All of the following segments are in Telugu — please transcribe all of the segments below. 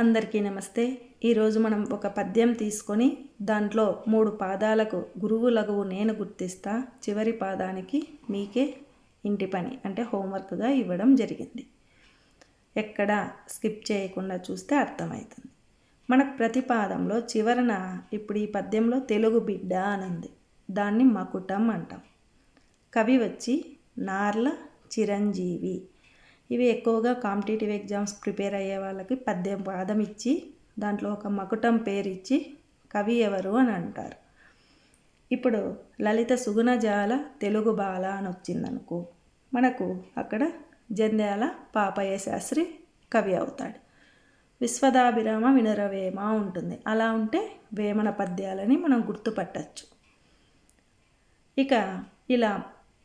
అందరికీ నమస్తే. ఈరోజు మనం ఒక పద్యం తీసుకొని దాంట్లో మూడు పాదాలకు గురువు లఘువు నేను గుర్తిస్తా చివరి పాదానికి మీకే ఇంటి పని అంటే హోంవర్క్గా ఇవ్వడం జరిగింది. ఎక్కడ స్కిప్ చేయకుండా చూస్తే అర్థమవుతుంది. మనకు ప్రతి పాదంలో చివరన ఇప్పుడు ఈ పద్యంలో తెలుగు బిడ్డ అని ఉంది దాన్ని మకుటం అంటాం. కవి వచ్చి నార్ల చిరంజీవి. ఇవి ఎక్కువగా కాంపిటేటివ్ ఎగ్జామ్స్ ప్రిపేర్ అయ్యే వాళ్ళకి పద్యం పాదం ఇచ్చి దాంట్లో ఒక మకుటం పేరు ఇచ్చి కవి ఎవరు అని అంటారు. ఇప్పుడు లలిత సుగుణజాల తెలుగు బాల అని వచ్చిందనుకో మనకు అక్కడ జంధ్యాల పాపయ్య శాస్త్రి కవి అవుతాడు. విశ్వదాభిరామ వినరవేమ ఉంటుంది. అలా ఉంటే వేమన పద్యాలని మనం గుర్తుపట్టచ్చు. ఇక ఇలా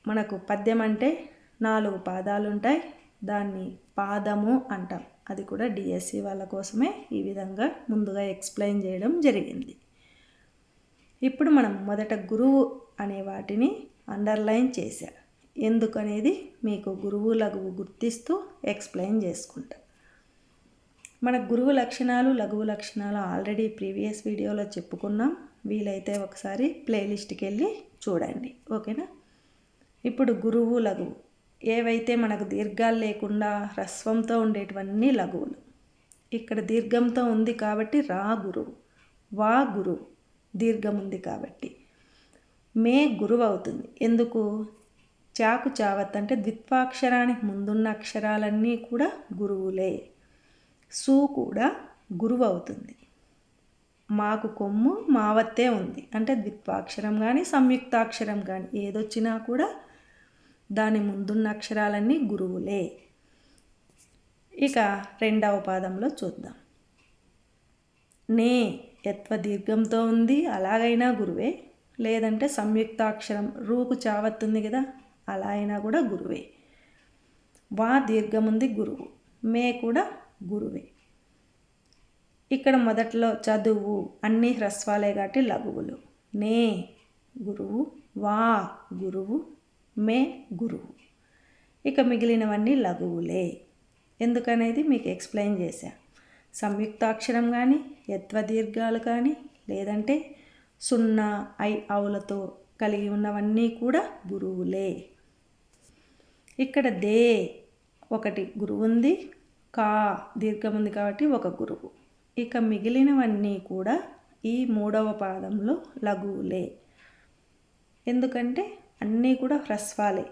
మనకు పద్యం అంటే నాలుగు పాదాలు ఉంటాయి దాన్ని పాదము అంటాం అది కూడా డిఎస్సి వాళ్ళ కోసమే ఈ విధంగా ముందుగా ఎక్స్ప్లెయిన్ చేయడం జరిగింది. ఇప్పుడు మనం మొదట గురువు అనే వాటిని అండర్లైన్ చేశా. ఎందుకనేది మీకు గురువు లఘువు గుర్తిస్తూ ఎక్స్ప్లెయిన్ చేసుకుంటా. మన గురువు లక్షణాలు లఘువు లక్షణాలు ఆల్రెడీ ప్రీవియస్ వీడియోలో చెప్పుకున్నాం. వీలైతే ఒకసారి ప్లేలిస్ట్కి వెళ్ళి చూడండి. ఓకేనా? ఇప్పుడు గురువు లఘువు. ఏవైతే మనకు దీర్ఘాలు లేకుండా హ్రస్వంతో ఉండేటివన్నీ లఘువులు. ఇక్కడ దీర్ఘంతో ఉంది కాబట్టి రా గురువు వా గురువు దీర్ఘం ఉంది కాబట్టి మే గురువు అవుతుంది. ఎందుకు? చాకు చావత్ అంటే ద్విత్వాక్షరానికి ముందున్న అక్షరాలన్నీ కూడా గురువులే. సు కూడా గురువు అవుతుంది. మాకు కొమ్ము మావత్తే ఉంది. అంటే ద్విత్వాక్షరం కానీ సంయుక్తాక్షరం కానీ ఏదొచ్చినా కూడా దాని ముందున్న అక్షరాలన్నీ గురువులే. ఇక రెండవ పాదంలో చూద్దాం. నే యత్వ దీర్ఘంతో ఉంది అలాగైనా గురువే. లేదంటే సంయుక్తాక్షరం రూకు చావత్తుంది కదా అలా అయినా కూడా గురువే. వా దీర్ఘం ఉంది గురువు మే కూడా గురువే. ఇక్కడ మొదట్లో చదువు అన్ని హ్రస్వాలే కాబట్టి లఘువులు. నే గురువు వా గురువు మే గురువు ఇక మిగిలినవన్నీ లఘువులే. ఎందుకనేది మీకు ఎక్స్ప్లెయిన్ చేశా. సంయుక్తాక్షరం కానీ యత్వదీర్ఘాలు కానీ లేదంటే సున్నా ఐ అవులతో కలిగి ఉన్నవన్నీ కూడా గురువులే. ఇక్కడ దే ఒకటి గురువు ఉంది కా దీర్ఘం ఉంది కాబట్టి ఒక గురువు. ఇక మిగిలినవన్నీ కూడా ఈ మూడవ పాదంలో లఘువులే. ఎందుకంటే అన్నీ కూడా హ్రస్వాలే.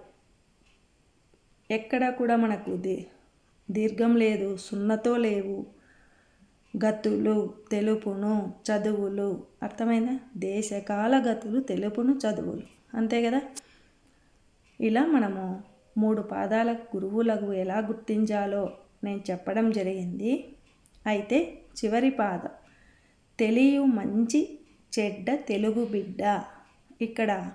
ఎక్కడ కూడా మనకు దీ దీర్ఘం లేదు సున్నతో లేవు. గతులు తెలుపును చదువులు. అర్థమైందా? దేశకాల గతులు తెలుపును చదువులు. అంతే కదా? ఇలా మనము మూడు పాదాల గురువులకు ఎలా గుర్తించాలో నేను చెప్పడం జరిగింది. అయితే చివరి పాదం. తెలియ మంచి చెడ్డ తెలుగు బిడ్డ. ఇక్కడ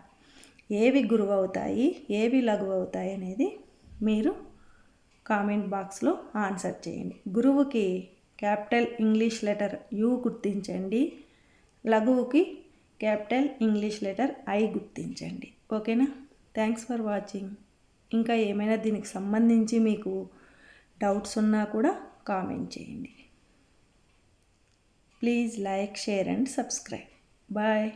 ఏవి గురువు అవుతాయి ఏవి లఘు అవుతాయి అనేది మీరు కామెంట్ బాక్స్లో ఆన్సర్ చేయండి. గురువుకి క్యాపిటల్ ఇంగ్లీష్ లెటర్ యు గుర్తించండి. లఘువుకి క్యాపిటల్ ఇంగ్లీష్ లెటర్ ఐ గుర్తించండి. ఓకేనా? Thanks for watching. ఇంకా ఏమైనా దీనికి సంబంధించి మీకు డౌట్స్ ఉన్నా కూడా కామెంట్ చేయండి. Please like share and subscribe. Bye.